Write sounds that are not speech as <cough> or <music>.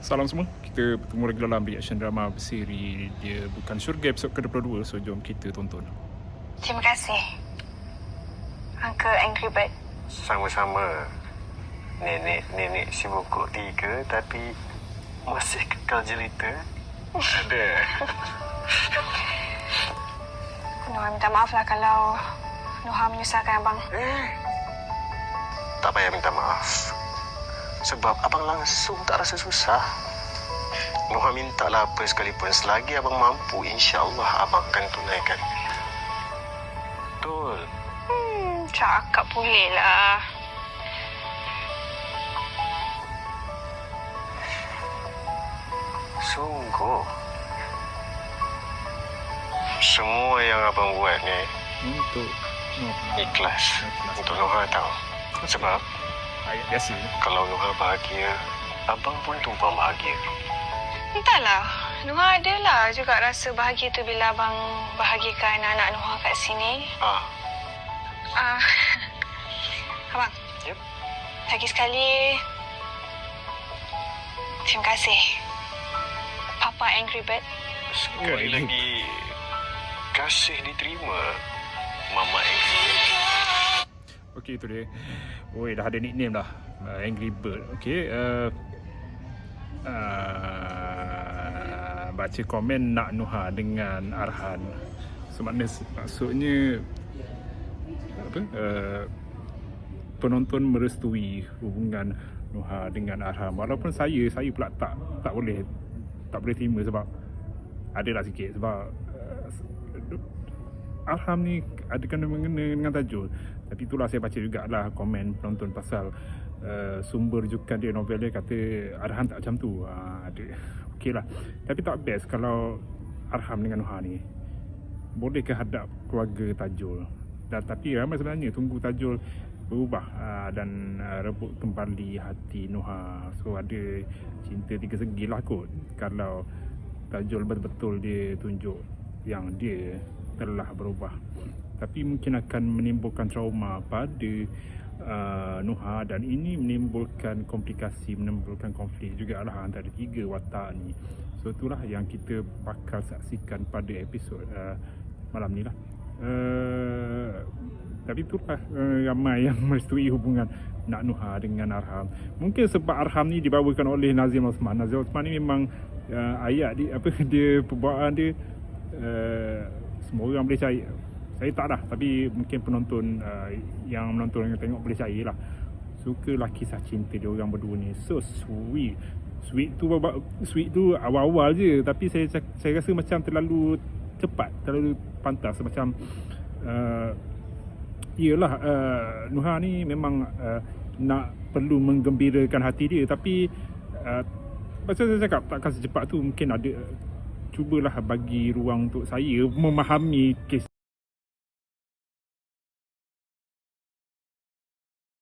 Salam semua. Kita bertemu lagi dalam reaction drama berseri dia bukan syurga episod ke-22. So jom kita tonton. Terima kasih. Uncle Angry Bird. Sama-sama. Nenek-nenek si bokok tiga tapi masih kekal jelita. Ada. <laughs> Noha minta maaf lah kalau Noha menyusahkan abang. Eh. Tak payah minta maaf. Sebab abang langsung tak rasa susah. Noha minta lah apa sekalipun. Selagi abang mampu, insyaAllah abang akan tunaikan. Betul. Hmm, cakap boleh lah. Sungguh. Semua yang abang buat ni Untuk. Ikhlas. Untuk Noha tahu. Sebab Ayat biasa. kalau Noha bahagia, abang pun tumpang bahagia. Entahlah. Noha ada lah juga rasa bahagia tu bila abang bahagikan anak Noha kat sini. Ah, Ah, <laughs> abang. Yep. Lagi sekali, terima kasih. Papa Angry Bird. sekali lagi kasih diterima Mama Okey itu dia. Oi dah ada nickname dah. Uh, Angry Bird. Okey. Uh, uh, baca komen nak Nuha dengan Arhan. So makna, maksudnya apa? Uh, penonton merestui hubungan Nuha dengan Arham walaupun saya saya pula tak tak boleh tak boleh terima sebab adalah sikit sebab uh, Arham ni ada kena mengena dengan tajuk tapi itulah saya baca jugalah komen penonton pasal uh, sumber rujukan dia novel dia kata Arham tak macam tu. Uh, ada okey lah. Tapi tak best kalau Arham dengan Nuha ni. Boleh ke hadap keluarga Tajul? Dan tapi ramai sebenarnya tunggu Tajul berubah aa, dan aa, rebut kembali hati Nuha so ada cinta tiga segi lah kot. Kalau Tajul betul-betul dia tunjuk yang dia telah berubah tapi mungkin akan menimbulkan trauma pada uh, Nuha dan ini menimbulkan komplikasi menimbulkan konflik juga lah antara tiga watak ni. So itulah yang kita bakal saksikan pada episod uh, malam ni lah. Uh, tapi itulah uh, ramai yang <laughs> merestui hubungan Nak Nuha dengan Arham. Mungkin sebab Arham ni dibawakan oleh Nazim Osman. Nazim Osman ni memang uh, ayat dia apa <laughs> dia perbuatan dia uh, semua orang boleh cari saya tak dah tapi mungkin penonton uh, yang menonton yang tengok boleh cari lah. Sukalah kisah cinta dia orang berdua ni. So sweet. Sweet tu sweet tu awal-awal je. Tapi saya saya rasa macam terlalu cepat terlalu pantas. Macam uh, Iyalah uh, Nuha ni memang uh, nak perlu menggembirakan hati dia. Tapi uh, macam saya cakap takkan secepat tu mungkin ada cubalah bagi ruang untuk saya memahami kes